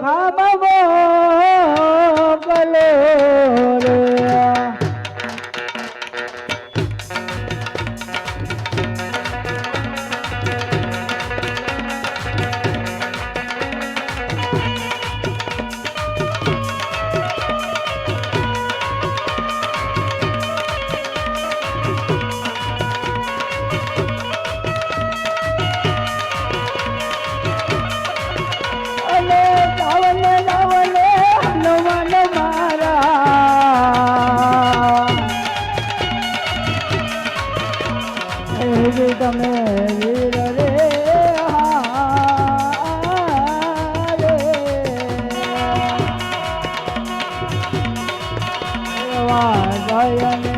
খামাবো গলে તમે વીર રે હારે.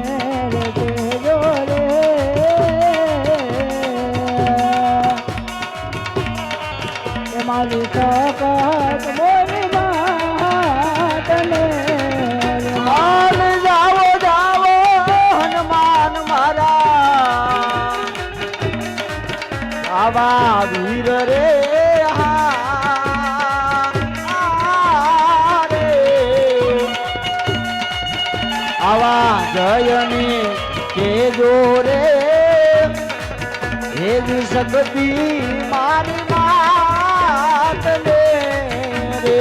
વીર રે આવા જયની કેજો રે હે શક્તિ મારી માતને રે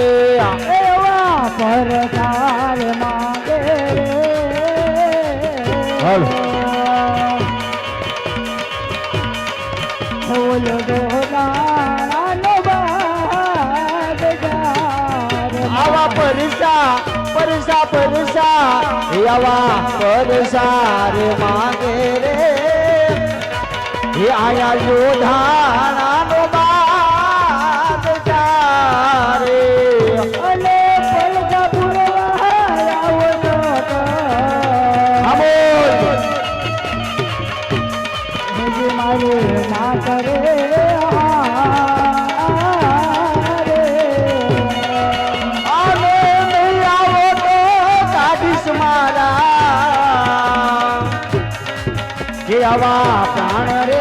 એવા પરકાર માગે રે હાલ. ગોદાનો બાગ જાર આવા પરસા પરસા પરસા આવા પરસા રે માગે રે. આયા યોધાણાનો આવા પ્રાણ રે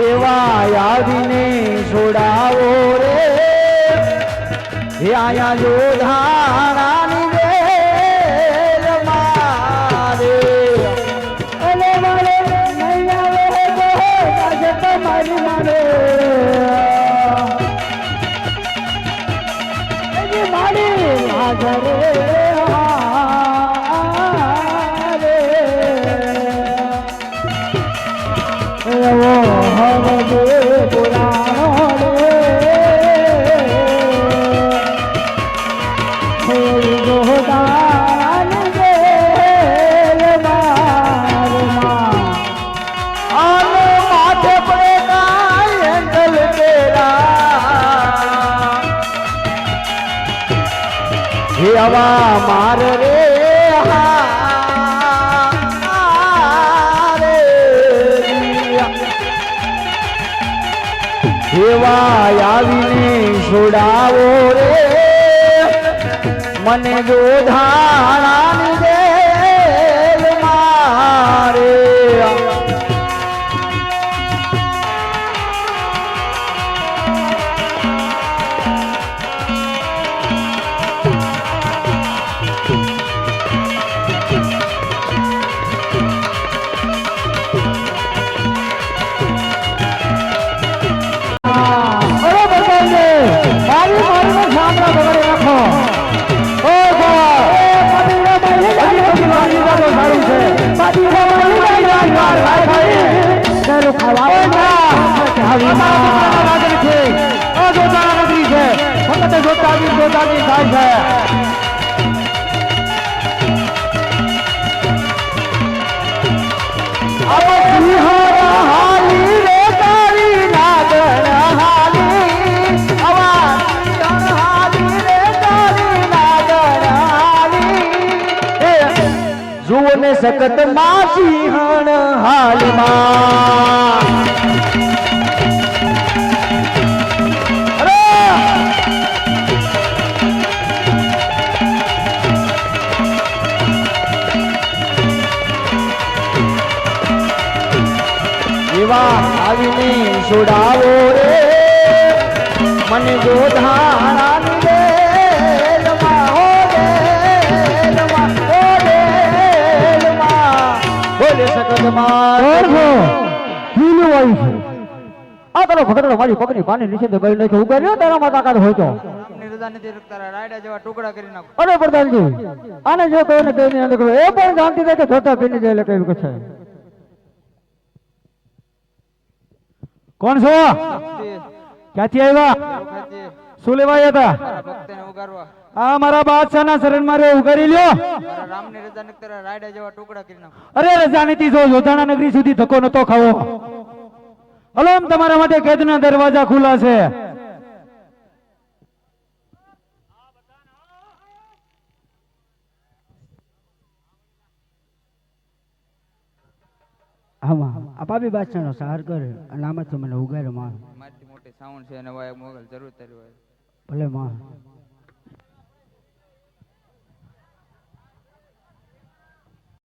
એવા આવીને છોડાવો રે. આયા યોધાણાની આવા માર રે હા. એવા આવીને છોડાવો રે. મને જોધાણાની દેલ મારે. હાલી એ થાય છે. સખત માસી હણ હાલમાં. એવા આવીને છોડાવો રે. મને ગોધાણાની મારી પકડી પાણી નીચે દબાઈ નાખ્યો. ઊભા રહ્યો તારામાં તાકાત હોય તો. ની રજા નથી તારા રાયડા જેવા ટુકડા કરી નાખો. અરે પ્રધાનજી આને જો કહ્યું ને કઈ એ પણ જાણતી કે જોતા પીને જાય એટલે કઈ છે. કોણ છો? ક્યાંથી આવ્યા? શું લેવા આવ્યા હતા આ મારા બાદશાહના શરણ મારે ઉગારી લ્યો. રામની રજા નથી રાયડા જેવા ટુકડા કરી નાખો. અરે રજા નીતિ જો જોધાણા નગરી સુધી ધક્કો નતો ખાવો. હલો આમ તમારા માટે કેદના દરવાજા ખુલ્લા છે. આમાં પાપી બાદશાહનો સહાર કરે અને આમાંથી મને ઉગારે માં મારી મોટી સાઉન્ડ છે અને વાય મોગલ જરૂર તારી હોય ભલે માં